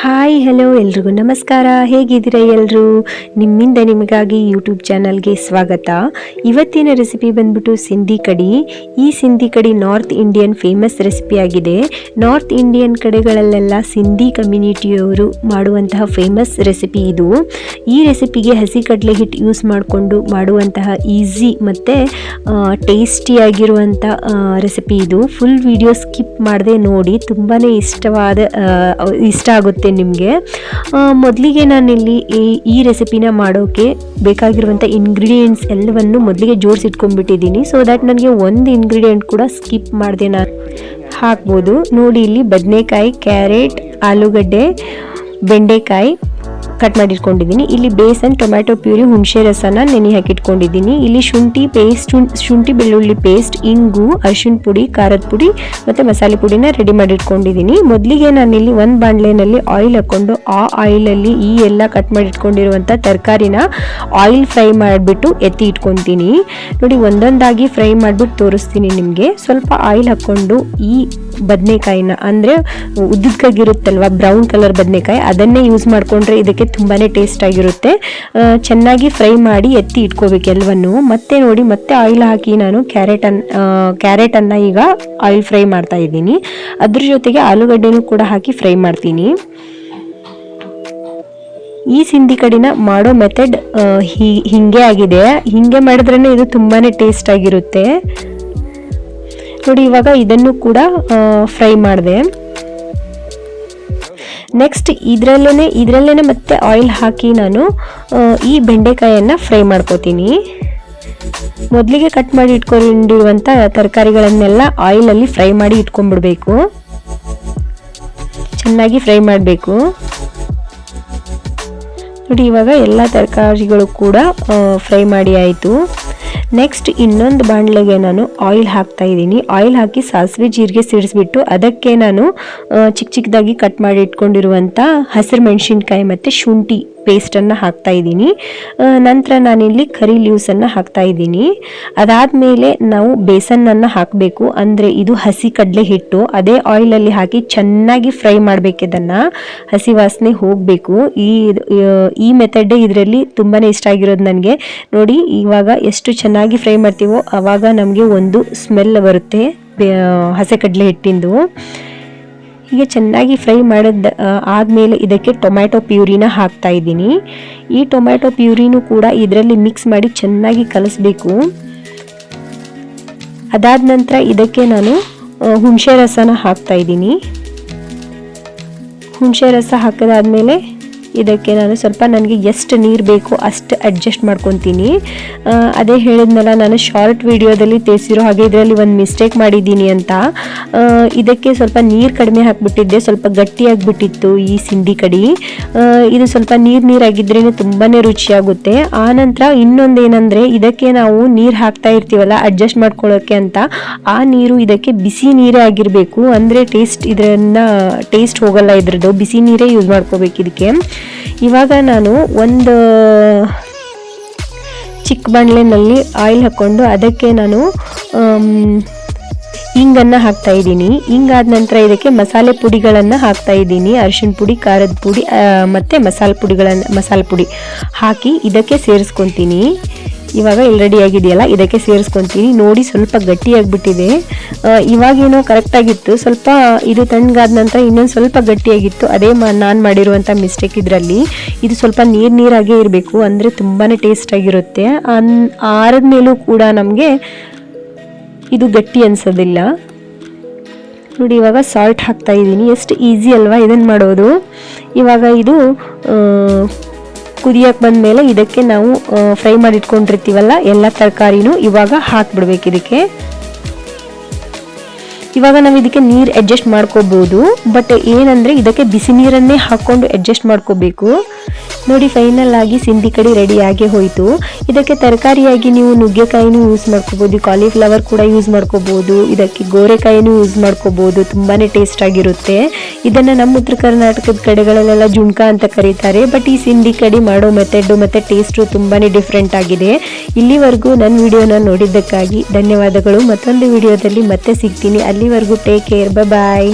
Hi hello ಎಲ್ರಿಗೂ ನಮಸ್ಕಾರ. ಹೇಗಿದ್ದೀರಾ ಎಲ್ಲರೂ ನಿಮ್ಮಿಂದ ನಿಮಗಾಗಿ ಯೂಟ್ಯೂಬ್ ಚಾನಲ್ಗೆ ಸ್ವಾಗತ. ಇವತ್ತಿನ ರೆಸಿಪಿ ಬಂದ್ಬಿಟ್ಟು ಸಿಂಧಿ ಕಡಿ. ಈ Sindhi kadhi North Indian famous recipe ಆಗಿದೆ. ನಾರ್ತ್ ಇಂಡಿಯನ್ ಕಡೆಗಳಲ್ಲೆಲ್ಲ ಸಿಂಧಿ ಕಮ್ಯುನಿಟಿಯವರು ಮಾಡುವಂತಹ ಫೇಮಸ್ ರೆಸಿಪಿ ಇದು. ಈ ರೆಸಿಪಿಗೆ ಹಸಿ ಕಡಲೆ ಹಿಟ್ಟು ಯೂಸ್ ಮಾಡಿಕೊಂಡು ಮಾಡುವಂತಹ ಈಸಿ ಮತ್ತು ಟೇಸ್ಟಿಯಾಗಿರುವಂಥ ರೆಸಿಪಿ ಇದು. ಫುಲ್ ವಿಡಿಯೋ ಸ್ಕಿಪ್ ಮಾಡದೆ ನೋಡಿ. ತುಂಬಾ ಇಷ್ಟವಾದ ಇಷ್ಟ ಆಗುತ್ತೆ. ನಿಮಗೆ. ಮೊದಲಿಗೆ ನಾನಿಲ್ಲಿ ಈ ಈ ರೆಸಿಪಿನ ಮಾಡೋಕ್ಕೆ ಬೇಕಾಗಿರುವಂಥ ಇಂಗ್ರೀಡಿಯೆಂಟ್ಸ್ ಎಲ್ಲವನ್ನು ಮೊದಲಿಗೆ ಜೋಡಿಸಿಟ್ಕೊಂಡ್ಬಿಟ್ಟಿದ್ದೀನಿ. ಸೊ ದ್ಯಾಟ್ ನನಗೆ ಒಂದು ಇಂಗ್ರೀಡಿಯೆಂಟ್ ಕೂಡ ಸ್ಕಿಪ್ ಮಾಡಿದೆ ನಾನು. ಹಾಕ್ಬೋದು. ನೋಡಿ ಇಲ್ಲಿ ಬದನೆಕಾಯಿ ಕ್ಯಾರೆಟ್ ಆಲೂಗಡ್ಡೆ, ಬೆಂಡೆಕಾಯಿ ಕಟ್ ಮಾಡಿ ಇಟ್ಕೊಂಡಿದ್ದೀನಿ ಇಲ್ಲಿ ಬೇಸನ್ ಟೊಮ್ಯಾಟೊ ಪ್ಯೂರಿ, ಹುಣಸೆ ರಸನ ನೆನೆ ಹಾಕಿಟ್ಕೊಂಡಿದ್ದೀನಿ. ಇಲ್ಲಿ ಶುಂಠಿ ಪೇಸ್ಟ್ ಶುಂಠಿ ಬೆಳ್ಳುಳ್ಳಿ ಪೇಸ್ಟ್ ಇಂಗು, ಅರಿಶಿಣ ಪುಡಿ, ಖಾರದ ಪುಡಿ ಮತ್ತು ಮಸಾಲೆ ಪುಡಿನ ರೆಡಿ ಮಾಡಿ ಇಟ್ಕೊಂಡಿದ್ದೀನಿ ಮೊದಲಿಗೆ ನಾನಿಲ್ಲಿ ಒಂದು ಬಾಣಲೆನಲ್ಲಿ ಆಯಿಲ್ ಹಾಕ್ಕೊಂಡು, ಆ ಆಯಿಲಲ್ಲಿ ಈ ಎಲ್ಲ ಕಟ್ ಮಾಡಿಟ್ಕೊಂಡಿರುವಂಥ ತರಕಾರಿನ ಆಯಿಲ್ ಫ್ರೈ ಮಾಡಿಬಿಟ್ಟು ಎತ್ತಿ ಇಟ್ಕೊತೀನಿ. ನೋಡಿ, ಒಂದೊಂದಾಗಿ ಫ್ರೈ ಮಾಡಿಬಿಟ್ಟು ತೋರಿಸ್ತೀನಿ ನಿಮಗೆ. ಸ್ವಲ್ಪ ಆಯಿಲ್ ಹಾಕ್ಕೊಂಡು ಈ ಬದನೆಕಾಯಿನ ಅಂದರೆ ಉದ್ದಕ್ಕಾಗಿರುತ್ತಲ್ವ ಬ್ರೌನ್ ಕಲರ್ ಬದನೆಕಾಯಿ, ಅದನ್ನೇ ಯೂಸ್ ಮಾಡಿಕೊಂಡ್ರೆ ಇದಕ್ಕೆ ತುಂಬಾ ಟೇಸ್ಟ್ ಆಗಿರುತ್ತೆ. ಚೆನ್ನಾಗಿ ಫ್ರೈ ಮಾಡಿ ಎತ್ತಿ ಇಟ್ಕೋಬೇಕು ಎಲ್ಲವನ್ನು ಮತ್ತೆ ನೋಡಿ, ಮತ್ತೆ ಆಯಿಲ್ ಹಾಕಿ ನಾನು ಕ್ಯಾರೆಟ್ ಅನ್ ಕ್ಯಾರೆಟನ್ನು ಈಗ ಆಯಿಲ್ ಫ್ರೈ ಮಾಡ್ತಾ ಇದ್ದೀನಿ. ಅದ್ರ ಜೊತೆಗೆ ಆಲೂಗಡ್ಡೆನೂ ಕೂಡ ಹಾಕಿ ಫ್ರೈ ಮಾಡ್ತೀನಿ. ಈ ಸಿಂಧಿ ಕಡಿನ ಮಾಡೋ ಮೆಥಡ್ ಹಿಂಗೆ ಆಗಿದೆ. ಹಿಂಗೆ ಮಾಡಿದ್ರೇ ಇದು ತುಂಬಾ ಟೇಸ್ಟ್ ಆಗಿರುತ್ತೆ. ನೋಡಿ ಇವಾಗ ಇದನ್ನು ಕೂಡ ಫ್ರೈ ಮಾಡಿದೆ. ನೆಕ್ಸ್ಟ್ ಇದರಲ್ಲೇ ಇದರಲ್ಲೇ ಮತ್ತೆ ಆಯಿಲ್ ಹಾಕಿ ನಾನು ಈ ಬೆಂಡೆಕಾಯನ್ನು ಫ್ರೈ ಮಾಡ್ಕೋತೀನಿ. ಮೊದಲಿಗೆ ಕಟ್ ಮಾಡಿ ಇಟ್ಕೊಂಡಿರುವಂಥ ತರಕಾರಿಗಳನ್ನೆಲ್ಲ ಆಯಿಲಲ್ಲಿ ಫ್ರೈ ಮಾಡಿ ಇಟ್ಕೊಂಡ್ಬಿಡ್ಬೇಕು. ಚೆನ್ನಾಗಿ ಫ್ರೈ ಮಾಡಬೇಕು. ನೋಡಿ ಇವಾಗ ಎಲ್ಲ ತರಕಾರಿಗಳು ಕೂಡ ಫ್ರೈ ಮಾಡಿ ಆಯಿತು. ನೆಕ್ಸ್ಟ್ ಇನ್ನೊಂದು ಬಾಣಲೆಗೆ ನಾನು ಆಯಿಲ್ ಹಾಕ್ತಾ ಇದ್ದೀನಿ. ಆಯಿಲ್ ಹಾಕಿ ಸಾಸಿವೆ ಜೀರಿಗೆ ಸಿಡಿಸ್ಬಿಟ್ಟು ಅದಕ್ಕೆ ನಾನು ಚಿಕ್ಕ ಚಿಕ್ಕದಾಗಿ ಕಟ್ ಮಾಡಿ ಇಟ್ಕೊಂಡಿರುವಂಥ ಹಸಿರು ಮೆಣಸಿನ್ಕಾಯಿ ಮತ್ತು ಶುಂಠಿ. ಪೇಸ್ಟನ್ನು ಹಾಕ್ತಾ ಇದ್ದೀನಿ. ನಂತರ ನಾನಿಲ್ಲಿ ಕರಿ ಲೀವ್ಸನ್ನು ಹಾಕ್ತಾ ಇದ್ದೀನಿ. ಅದಾದಮೇಲೆ ನಾವು ಬೇಸನ್ನನ್ನು ಹಾಕಬೇಕು. ಅಂದರೆ ಇದು ಹಸಿ ಕಡಲೆ ಹಿಟ್ಟು. ಅದೇ ಆಯಿಲಲ್ಲಿ ಹಾಕಿ ಚೆನ್ನಾಗಿ ಫ್ರೈ ಮಾಡಬೇಕು ಇದನ್ನು. ಹಸಿ ವಾಸನೆ ಹೋಗಬೇಕು. ಈ ಈ ಮೆಥಡೇ ಇದರಲ್ಲಿ ತುಂಬಾ ಇಷ್ಟ ಆಗಿರೋದು ನನಗೆ. ನೋಡಿ, ಇವಾಗ ಎಷ್ಟು ಚೆನ್ನಾಗಿ ಫ್ರೈ ಮಾಡ್ತೀವೋ ಆವಾಗ ನಮಗೆ ಒಂದು ಸ್ಮೆಲ್ ಬರುತ್ತೆ. ಹಸೆ ಕಡಲೆ ಹಿಟ್ಟಿಂದು. ಹೀಗೆ ಚೆನ್ನಾಗಿ ಫ್ರೈ ಮಾಡಿದ ಆದಮೇಲೆ ಇದಕ್ಕೆ ಟೊಮ್ಯಾಟೊ ಪ್ಯೂರಿನ ಹಾಕ್ತಾ ಇದ್ದೀನಿ. ಈ ಟೊಮ್ಯಾಟೊ ಪ್ಯೂರಿನೂ ಕೂಡ ಇದರಲ್ಲಿ ಮಿಕ್ಸ್ ಮಾಡಿ ಚೆನ್ನಾಗಿ ಕಲಿಸ್ಬೇಕು. ಅದಾದ ನಂತರ ಇದಕ್ಕೆ ನಾನು ಹುಣಸೆ ರಸನ ಹಾಕ್ತಾ ಇದ್ದೀನಿ. ಹುಣಸೆ ರಸ ಹಾಕಿದಾದ್ಮೇಲೆ ಇದಕ್ಕೆ ನಾನು ಸ್ವಲ್ಪ ನನಗೆ ಎಷ್ಟು ನೀರು ಬೇಕು ಅಷ್ಟು ಅಡ್ಜಸ್ಟ್ ಮಾಡ್ಕೊತೀನಿ. ಅದೇ ಹೇಳಿದ್ನಲ್ಲ, ನಾನು ಶಾರ್ಟ್ ವಿಡಿಯೋದಲ್ಲಿ ತೇಸಿರೋ ಹಾಗೆ ಇದರಲ್ಲಿ ಒಂದು ಮಿಸ್ಟೇಕ್ ಮಾಡಿದ್ದೀನಿ ಅಂತ. ಇದಕ್ಕೆ ಸ್ವಲ್ಪ ನೀರು ಕಡಿಮೆ ಹಾಕ್ಬಿಟ್ಟಿದ್ದೆ, ಸ್ವಲ್ಪ ಗಟ್ಟಿಯಾಗಿಬಿಟ್ಟಿತ್ತು ಈ ಸಿಂಧಿ ಕಡಿ. ಇದು ಸ್ವಲ್ಪ ನೀರು ನೀರಾಗಿದ್ರೇ ತುಂಬಾ ರುಚಿಯಾಗುತ್ತೆ. ಆನಂತರ ಇನ್ನೊಂದೇನೆಂದರೆ, ಇದಕ್ಕೆ ನಾವು ನೀರು ಹಾಕ್ತಾ ಇರ್ತೀವಲ್ಲ ಅಡ್ಜಸ್ಟ್ ಮಾಡ್ಕೊಳ್ಳೋಕ್ಕೆ ಅಂತ, ಆ ನೀರು ಇದಕ್ಕೆ ಬಿಸಿ ನೀರೇ ಆಗಿರಬೇಕು. ಅಂದರೆ ಟೇಸ್ಟ್ ಇದರನ್ನ ಟೇಸ್ಟ್ ಹೋಗಲ್ಲ ಇದ್ರದ್ದು, ಬಿಸಿ ನೀರೇ ಯೂಸ್ ಮಾಡ್ಕೋಬೇಕು ಇದಕ್ಕೆ. ಇವಾಗ ನಾನು ಒಂದು ಚಿಕ್ಕ ಬಾಣಲೆನಲ್ಲಿ ಆಯಿಲ್ ಹಾಕ್ಕೊಂಡು ಅದಕ್ಕೆ ನಾನು ಹಿಂಗನ್ನು ಹಾಕ್ತಾ ಇದ್ದೀನಿ. ಹಿಂಗಾದ ನಂತರ ಇದಕ್ಕೆ ಮಸಾಲೆ ಪುಡಿಗಳನ್ನು ಹಾಕ್ತಾ ಇದ್ದೀನಿ. ಅರಿಶಿಣ ಪುಡಿ, ಖಾರದ ಪುಡಿ ಮತ್ತೆ ಮಸಾಲೆ ಪುಡಿಗಳನ್ನು, ಮಸಾಲೆ ಪುಡಿ ಹಾಕಿ ಇದಕ್ಕೆ ಸೇರಿಸ್ಕೊತೀನಿ. ಇವಾಗ ಇಲ್ಲಿ ರೆಡಿ ಆಗಿದೆಯಲ್ಲ, ಇದಕ್ಕೆ ಸೇರಿಸ್ಕೊತೀನಿ. ನೋಡಿ ಸ್ವಲ್ಪ ಗಟ್ಟಿಯಾಗಿಬಿಟ್ಟಿದೆ. ಇವಾಗೇನೋ ಕರೆಕ್ಟಾಗಿತ್ತು ಸ್ವಲ್ಪ ಇದು ತಣ್ಣಗಾದ ನಂತರ ಇನ್ನೊಂದು ಸ್ವಲ್ಪ ಗಟ್ಟಿಯಾಗಿತ್ತು. ಅದೇ ಮಾ ನಾನು ಮಾಡಿರುವಂಥ ಮಿಸ್ಟೇಕ್ ಇದರಲ್ಲಿ. ಇದು ಸ್ವಲ್ಪ ನೀರು ನೀರಾಗೇ ಇರಬೇಕು. ಅಂದರೆ ತುಂಬಾ ಟೇಸ್ಟ್ ಆಗಿರುತ್ತೆ. ಅನ್ ಆರದ ಮೇಲೂ ಕೂಡ ನಮಗೆ ಇದು ಗಟ್ಟಿ ಅನ್ಸೋದಿಲ್ಲ. ನೋಡಿ, ಇವಾಗ ಸಾಲ್ಟ್ ಹಾಕ್ತಾ ಇದ್ದೀನಿ. ಎಷ್ಟು ಈಸಿ ಅಲ್ವಾ ಇದನ್ನು ಮಾಡೋದು. ಇವಾಗ ಇದು ಕುದಿಯಕ್ಕೆ ಬಂದಮೇಲೆ ಇದಕ್ಕೆ ನಾವು ಫ್ರೈ ಮಾಡಿ ಇಟ್ಕೊಂಡಿರ್ತೀವಲ್ಲ ಎಲ್ಲ ತರಕಾರಿನೂ ಇವಾಗ ಹಾಕ್ಬಿಡ್ಬೇಕು ಇದಕ್ಕೆ. ಇವಾಗ ನಾವು ಇದಕ್ಕೆ ನೀರು ಅಡ್ಜಸ್ಟ್ ಮಾಡ್ಕೋಬೋದು ಬಟ್ ಏನಂದರೆ ಇದಕ್ಕೆ ಬಿಸಿ ನೀರನ್ನೇ ಹಾಕ್ಕೊಂಡು ಅಡ್ಜಸ್ಟ್ ಮಾಡ್ಕೋಬೇಕು. ನೋಡಿ ಫೈನಲ್ ಆಗಿ ಸಿಂಧಿ ಕಡಿ ರೆಡಿ ಆಗಿ ಹೋಯಿತು. ಇದಕ್ಕೆ ತರಕಾರಿಯಾಗಿ ನೀವು ನುಗ್ಗೆಕಾಯಿನೂ ಯೂಸ್ ಮಾಡ್ಕೋಬೋದು ಕಾಲಿಫ್ಲವರ್ ಕೂಡ ಯೂಸ್ ಮಾಡ್ಕೋಬೋದು, ಇದಕ್ಕೆ ಗೋರೆಕಾಯಿನೂ ಯೂಸ್ ಮಾಡ್ಕೋಬೋದು ತುಂಬಾ ಟೇಸ್ಟ್ ಆಗಿರುತ್ತೆ. ಇದನ್ನು ನಮ್ಮ ಉತ್ತರ ಕರ್ನಾಟಕದ ಕಡೆಗಳಲ್ಲೆಲ್ಲ ಜುಣ್ಕ ಅಂತ ಕರೀತಾರೆ ಬಟ್ ಈ ಸಿಂಧಿ ಕಡಿ ಮಾಡೋ ಮೆಥಡು ಮತ್ತು ಟೇಸ್ಟು ತುಂಬಾ ಡಿಫ್ರೆಂಟ್ ಆಗಿದೆ. ಇಲ್ಲಿವರೆಗೂ ನನ್ನ ವಿಡಿಯೋನ ನೋಡಿದ್ದಕ್ಕಾಗಿ ಧನ್ಯವಾದಗಳು. ಮತ್ತೊಂದು ವಿಡಿಯೋದಲ್ಲಿ ಮತ್ತೆ ಸಿಗ್ತೀನಿ. ಅಲ್ಲಿವರೆಗೂ ಟೇಕ್ ಕೇರ್ ಬಾಯ್